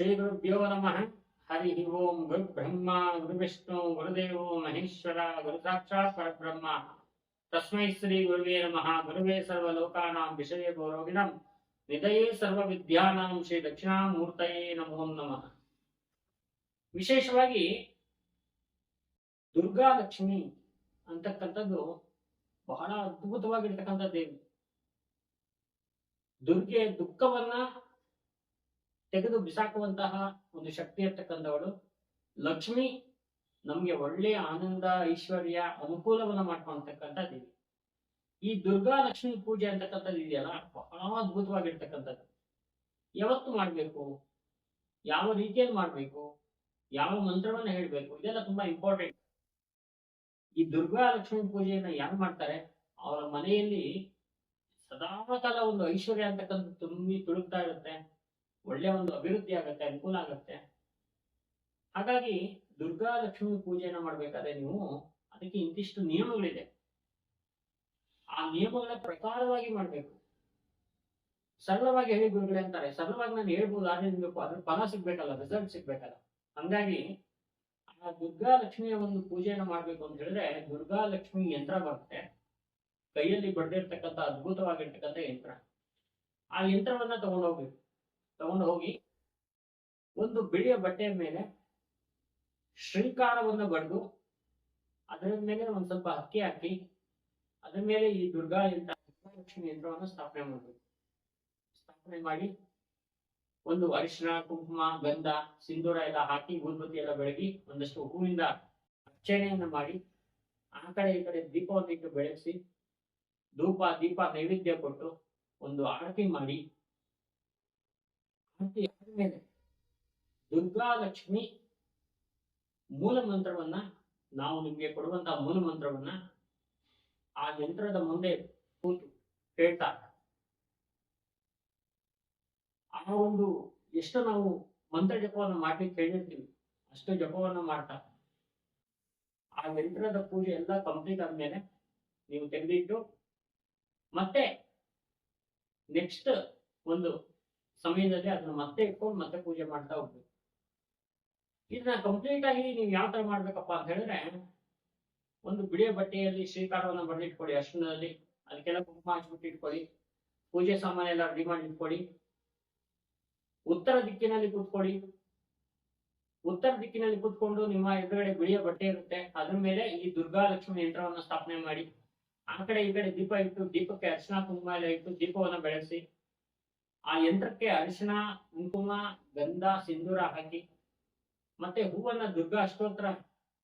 ಗುರುಭ್ಯೋ ನಮಃ ಹರಿ ಓಂ ಗುರು ಬ್ರಹ್ಮ ಗುರು ವಿಷ್ಣು ಗುರುದೇವೋ ಮಹೇಶ್ವರ ಗುರು ಸಾಕ್ಷಾತ್ ಪರಬ್ರಹ್ಮ. ತಸ್ಮೈ ಶ್ರೀ ಗುರುವೇ ನಮಃ. ಗುರುವೇ ಸರ್ವ ಲೋಕಾನಾಂ ವಿಷಯ ಗೌರವಿಣಂ ನಿಧಯೇ ಸರ್ವ ವಿದ್ಯಾನಾಂ ಶ್ರೀ ದಕ್ಷಿಣಾಮೂರ್ತಯೇ ನಮೋ ನಮಃ. ವಿಶೇಷವಾಗಿ ದುರ್ಗಾ ಲಕ್ಷ್ಮಿ ಅಂತಕ್ಕಂಥದ್ದು ಬಹಳ ಅದ್ಭುತವಾಗಿರ್ತಕ್ಕಂಥ ದೇವಿ ದುರ್ಗೆ ದುಃಖವನ್ನ ತೆಗೆದು ಬಿಸಾಕುವಂತಹ ಒಂದು ಶಕ್ತಿ ಇರ್ತಕ್ಕಂಥವಳು ಲಕ್ಷ್ಮಿ ನಮ್ಗೆ ಒಳ್ಳೆಯ ಆನಂದ, ಐಶ್ವರ್ಯ ಅನುಕೂಲವನ್ನ ಮಾಡ್ಕೊಂತಕ್ಕಂಥ ದೇವಿ. ಈ ದುರ್ಗಾ ಲಕ್ಷ್ಮಿ ಪೂಜೆ ಅಂತಕ್ಕಂಥದ್ದು ಇದೆಯಲ್ಲ, ಬಹಳ ಅದ್ಭುತವಾಗಿರ್ತಕ್ಕಂಥದ್ದು. ಯಾವತ್ತು ಮಾಡ್ಬೇಕು? ಯಾವ ರೀತಿಯಲ್ಲಿ ಮಾಡ್ಬೇಕು? ಯಾವ ಮಂತ್ರವನ್ನ ಹೇಳ್ಬೇಕು? ಇದೆಲ್ಲ ತುಂಬಾ ಇಂಪಾರ್ಟೆಂಟ್ ಈ ದುರ್ಗಾ ಲಕ್ಷ್ಮಿ ಪೂಜೆಯನ್ನ ಯಾರು ಮಾಡ್ತಾರೆ? ಅವರ ಮನೆಯಲ್ಲಿ ಸದಾಕಾಲ ಒಂದು ಐಶ್ವರ್ಯ ಅಂತಕ್ಕಂಥ ತುಂಬಿ ತುಳುಕ್ತಾ ಇರುತ್ತೆ. ಒಳ್ಳೆ ಒಂದು ಅಭಿವೃದ್ಧಿ ಆಗುತ್ತೆ, ಅನುಕೂಲ ಆಗುತ್ತೆ. ಹಾಗಾಗಿ ದುರ್ಗಾ ಲಕ್ಷ್ಮಿ ಪೂಜೆಯನ್ನ ಮಾಡ್ಬೇಕಾದ್ರೆ ನೀವು ಅದಕ್ಕೆ ಇಂತಿಷ್ಟು ನಿಯಮಗಳಿದೆ. ಆ ನಿಯಮಗಳ ಪ್ರಕಾರವಾಗಿ ಮಾಡ್ಬೇಕು. ಸರಳವಾಗಿ ಹೇಳಿ ಗುರುಗಳೇ ಅಂತಾರೆ, ಸರಳವಾಗಿ ನಾನು ಹೇಳ್ಬೋದು, ಆದ್ರೆ ನಿಮ್ಗೆ ಅದ್ರ ಫಲ ಸಿಗ್ಬೇಕಲ್ಲ ರಿಸಲ್ಟ್ ಸಿಗ್ಬೇಕಲ್ಲ. ಹಂಗಾಗಿ ಆ ದುರ್ಗಾ ಲಕ್ಷ್ಮಿಯ ಒಂದು ಪೂಜೆಯನ್ನು ಮಾಡ್ಬೇಕು ಅಂತ ಹೇಳಿದ್ರೆ ದುರ್ಗಾ ಲಕ್ಷ್ಮಿ ಯಂತ್ರ ಬರುತ್ತೆ. ಕೈಯಲ್ಲಿ ಬಡ್ದಿರ್ತಕ್ಕಂಥ ಅದ್ಭುತವಾಗಿರ್ತಕ್ಕಂಥ ಯಂತ್ರ. ಆ ಯಂತ್ರವನ್ನ ತಗೊಂಡು ಹೋಗ್ಬೇಕು ತಗೊಂಡು ಹೋಗಿ ಒಂದು ಬಿಳಿಯ ಬಟ್ಟೆಯ ಮೇಲೆ ಶೃಂಗಾರವನ್ನು ಬಡ್ದು ಅದರ ಮೇಲೆ ಒಂದು ಸ್ವಲ್ಪ ಅಕ್ಕಿ ಹಾಕಿ ಅದರ ಮೇಲೆ ಈ ದುರ್ಗಾ ಯಂತ್ರ ಲಕ್ಷ್ಮಿ ಯಂತ್ರವನ್ನು ಸ್ಥಾಪನೆ ಮಾಡಬೇಕು. ಸ್ಥಾಪನೆ ಮಾಡಿ ಒಂದು ಅರಿಶಿನ ಕುಂಕುಮ, ಗಂಧ, ಸಿಂಧೂರ ಎಲ್ಲ ಹಾಕಿ ಊದ್ಬತ್ತಿ ಎಲ್ಲ ಬೆಳಗಿ ಒಂದಷ್ಟು ಹೂವಿಂದ ಅರ್ಚನೆಯನ್ನು ಮಾಡಿ ಆ ಕಡೆ ಈ ಕಡೆ ದೀಪವನ್ನು ಇಟ್ಟು ಬೆಳೆಸಿ ಧೂಪ, ದೀಪ, ನೈವೇದ್ಯ ಕೊಟ್ಟು ಒಂದು ಆರತಿ ಮಾಡಿ ಮೇಲೆ? ದುರ್ಗಾ ಮೂಲ ಮಂತ್ರವನ್ನ ನಾವು ನಿಮ್ಗೆ ಕೊಡುವಂತಹ ಮೂಲ ಮಂತ್ರವನ್ನ ಆ ಯಂತ್ರದ ಮುಂದೆ ಕೂತು ಹೇಳ್ತಾ ಆ ಒಂದು ಎಷ್ಟು ನಾವು ಮಂತ್ರ ಜಪವನ್ನು ಮಾಡ್ಲಿಕ್ಕೆ ಹೇಳಿರ್ತೀವಿ ಅಷ್ಟು ಜಪವನ್ನು ಮಾಡ್ತಾ. ಆ ಯಂತ್ರದ ಪೂಜೆ ಎಲ್ಲ ಕಂಪ್ಲೀಟ್ ಆದ್ಮೇಲೆ ನೀವು ತೆಗೆದಿಟ್ಟು ಮತ್ತೆ ನೆಕ್ಸ್ಟ್ ಒಂದು ಸಮಯದಲ್ಲಿ ಅದನ್ನ ಮತ್ತೆ ಇಟ್ಕೊಂಡು ಮತ್ತೆ ಪೂಜೆ ಮಾಡ್ತಾ ಹೋಗ್ಬೇಕು. ಇದನ್ನ ಕಂಪ್ಲೀಟ್ ಆಗಿ ನೀವು ಯಾವ ತರ ಮಾಡ್ಬೇಕಪ್ಪ ಅಂತ ಹೇಳಿದ್ರೆ, ಒಂದು ಬಿಳಿಯ ಬಟ್ಟೆಯಲ್ಲಿ ಶ್ರೀಕಾರವನ್ನು ಬರೆದಿಟ್ಕೊಳ್ಳಿ ಅರ್ಶನದಲ್ಲಿ. ಅದಕ್ಕೆಲ್ಲ ಕುಂಕುಮ ಹಚ್ಬಿಟ್ಟು ಇಟ್ಕೊಳ್ಳಿ. ಪೂಜೆ ಸಾಮಾನೆಲ್ಲ ರೆಡಿ ಮಾಡಿ ಇಟ್ಕೊಳ್ಳಿ. ಉತ್ತರ ದಿಕ್ಕಿನಲ್ಲಿ ಕೂತ್ಕೊಳ್ಳಿ. ಉತ್ತರ ದಿಕ್ಕಿನಲ್ಲಿ ಕೂತ್ಕೊಂಡು ನಿಮ್ಮ ಎದುರುಗಡೆ ಬಿಳಿಯ ಬಟ್ಟೆ ಇರುತ್ತೆ. ಅದ್ರ ಮೇಲೆ ಈ ದುರ್ಗಾ ಲಕ್ಷ್ಮಿ ಯಂತ್ರವನ್ನು ಸ್ಥಾಪನೆ ಮಾಡಿ. ಆ ಕಡೆ ಈ ಕಡೆ ದೀಪ ಇಟ್ಟು ದೀಪಕ್ಕೆ ಅರಿಶಿನ ಕುಂಕುಮ ಎಲ್ಲ ಇಟ್ಟು ದೀಪವನ್ನು ಬೆಳೆಸಿ ಆ ಯಂತ್ರಕ್ಕೆ ಅರಿಶಿಣ, ಕುಂಕುಮ, ಗಂಧ, ಸಿಂಧೂರ ಹಾಕಿ, ಮತ್ತೆ ಹೂವನ್ನ ದುರ್ಗಾ ಅಷ್ಟೋತ್ರ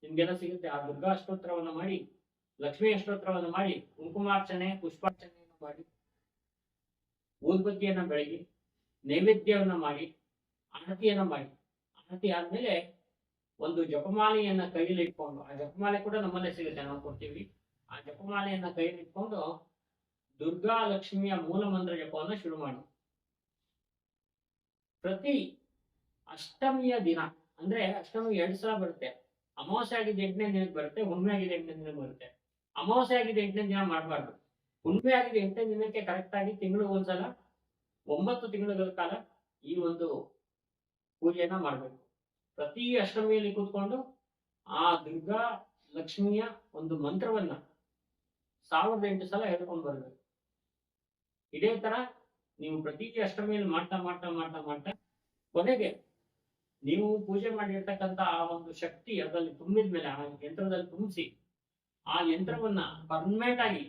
ನಿಮ್ಗೆಲ್ಲ ಸಿಗುತ್ತೆ. ಆ ದುರ್ಗಾ ಅಷ್ಟೋತ್ರವನ್ನ ಮಾಡಿ, ಲಕ್ಷ್ಮೀ ಅಷ್ಟೋತ್ರವನ್ನ ಮಾಡಿ, ಕುಂಕುಮಾರ್ಚನೆ, ಪುಷ್ಪಾರ್ಚನೆಯನ್ನು ಮಾಡಿ ಊದ್ಬತ್ತಿಯನ್ನ ಬೆಳಗಿ, ನೈವೇದ್ಯವನ್ನ ಮಾಡಿ, ಆರತಿಯನ್ನ ಮಾಡಿ. ಆರತಿ ಆದ್ಮೇಲೆ ಒಂದು ಜಪಮಾಲೆಯನ್ನ ಕೈಯಲ್ಲಿ ಇಟ್ಕೊಂಡು, ಆ ಜಪಮಾಲೆ ಕೂಡ ನಮ್ಮಲ್ಲೇ ಸಿಗುತ್ತೆ. ನಾವು ಕೊಡ್ತೀವಿ. ಆ ಜಪಮಾಲೆಯನ್ನ ಕೈಯಲ್ಲಿ ಇಟ್ಕೊಂಡು ದುರ್ಗಾ ಲಕ್ಷ್ಮಿಯ ಮೂಲ ಮಂತ್ರ ಜಪವನ್ನ ಶುರು ಮಾಡಿ ಪ್ರತಿ ಅಷ್ಟಮಿಯ ದಿನ, ಅಂದ್ರೆ ಅಷ್ಟಮಿ ಎರಡ್ ಸಲ ಬರುತ್ತೆ. ಅಮಾವಾಸ್ಯೆ ಆಗಿದ್ದ ಎಂಟನೇ ದಿನಕ್ಕೆ ಬರುತ್ತೆ, ಹುಣ್ಣಿಮೆ ಆಗಿದ್ದ ಎಂಟನೇ ದಿನಕ್ಕೆ ಬರುತ್ತೆ. ಅಮಾವಾಸ್ಯೆ ಆಗಿದ್ದ ಎಂಟನೇ ದಿನ ಮಾಡಬಾರ್ದು. ಹುಣ್ಣಿಮೆ ಆಗಿದ್ದ ಎಂಟನೇ ದಿನಕ್ಕೆ ಕರೆಕ್ಟ್ ಆಗಿ ತಿಂಗಳು ಒಂದ್ಸಲ, ಒಂಬತ್ತು ತಿಂಗಳ ಕಾಲ ಈ ಒಂದು ಪೂಜೆಯನ್ನ ಮಾಡಬೇಕು. ಪ್ರತಿ ಅಷ್ಟಮಿಯಲ್ಲಿ ಕೂತ್ಕೊಂಡು ಆ ದುರ್ಗಾ ಲಕ್ಷ್ಮಿಯ ಒಂದು ಮಂತ್ರವನ್ನ ಸಾವಿರದ ಎಂಟು ಸಲ ಹೇಳ್ಕೊಂಡು ಬರಬೇಕು. ಇದೇ ತರ ನೀವು ಪ್ರತಿ ಅಷ್ಟಮಿಯಲ್ಲಿ ಮಾಡ್ತಾ ಮಾಡ್ತಾ ಮಾಡ್ತಾ ಮಾಡ್ತಾ ಕೊನೆಗೆ ನೀವು ಪೂಜೆ ಮಾಡಿರ್ತಕ್ಕಂಥ ಆ ಒಂದು ಶಕ್ತಿ ಅದರಲ್ಲಿ ತುಂಬಿದ್ಮೇಲೆ ಆ ಯಂತ್ರದಲ್ಲಿ ತುಂಬಿಸಿ ಆ ಯಂತ್ರವನ್ನ ಪರ್ಮನೆಂಟ್ ಆಗಿ,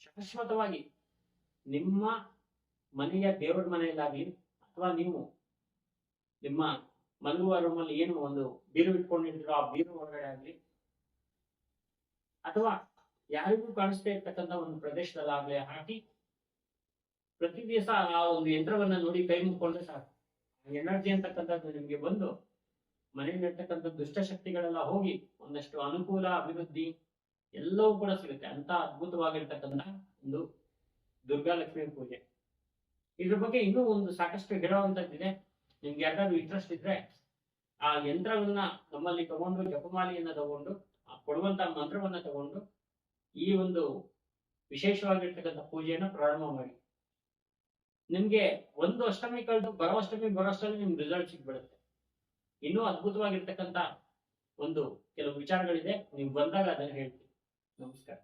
ಶಾಶ್ವತವಾಗಿ ನಿಮ್ಮ ಮನೆಯ ದೇವರ ಮನೆಯಲ್ಲಾಗ್ಲಿ ಅಥವಾ ನೀವು ನಿಮ್ಮ ಮಲಗುವ ರೂಮಲ್ಲಿ ಏನು ಒಂದು ಬೀರು ಇಟ್ಕೊಂಡಿರ್ತೀರೋ ಆ ಬೀರು ಒಳಗಡೆ ಆಗ್ಲಿ ಅಥವಾ ಯಾರಿಗೂ ಕಾಣಿಸ್ತಾ ಇರ್ತಕ್ಕಂಥ ಒಂದು ಪ್ರದೇಶದಲ್ಲಾಗ್ಲಿ ಹಾಕಿ ಪ್ರತಿ ದಿವಸ ಆ ಒಂದು ಯಂತ್ರವನ್ನ ನೋಡಿ ಕೈ ಮುಕ್ಕೊಂಡ್ರೆ ಸಾಕು. ಎನರ್ಜಿ ಅಂತಕ್ಕಂಥದ್ದು ನಿಮ್ಗೆ ಬಂದು ಮನೆಯಲ್ಲಿರ್ತಕ್ಕಂಥ ದುಷ್ಟಶಕ್ತಿಗಳೆಲ್ಲ ಹೋಗಿ ಒಂದಷ್ಟು ಅನುಕೂಲ, ಅಭಿವೃದ್ಧಿ ಎಲ್ಲವೂ ಕೂಡ ಸಿಗುತ್ತೆ. ಅಂತ ಅದ್ಭುತವಾಗಿರ್ತಕ್ಕಂಥ ಒಂದು ದುರ್ಗಾ ಲಕ್ಷ್ಮಿ ಪೂಜೆ. ಇದ್ರ ಬಗ್ಗೆ ಇನ್ನೂ ಒಂದು ಸಾಕಷ್ಟು ಹೇಳುವಂತದ್ದಿದೆ ನಿಮ್ಗೆ ಯಾರಾದ್ರೂ ಇಂಟ್ರೆಸ್ಟ್ ಇದ್ರೆ ಆ ಯಂತ್ರವನ್ನ ನಮ್ಮಲ್ಲಿ ತಗೊಂಡು, ಜಪಮಾಲೆಯನ್ನ ತಗೊಂಡು, ಆ ಕೊಡುವಂತ ಮಂತ್ರವನ್ನ ತಗೊಂಡು ಈ ಒಂದು ವಿಶೇಷವಾಗಿರ್ತಕ್ಕಂಥ ಪೂಜೆಯನ್ನು ಪ್ರಾರಂಭ ಮಾಡಿ. ನಿಮ್ಗೆ ಒಂದು ಅಷ್ಟಮಿ ಕಳೆದು ಬರೋ ಅಷ್ಟಮಿ ಬರೋ ಅಷ್ಟಮಿ ನಿಮ್ಗೆ ರಿಸಲ್ಟ್ ಸಿಗ್ಬಿಡುತ್ತೆ. ಇನ್ನೂ ಅದ್ಭುತವಾಗಿರ್ತಕ್ಕಂತ ಒಂದು ಕೆಲವು ವಿಚಾರಗಳಿದೆ. ನೀವು ಬಂದಾಗ ಅದನ್ನ ಹೇಳ್ತೀನಿ. ನಮಸ್ಕಾರ.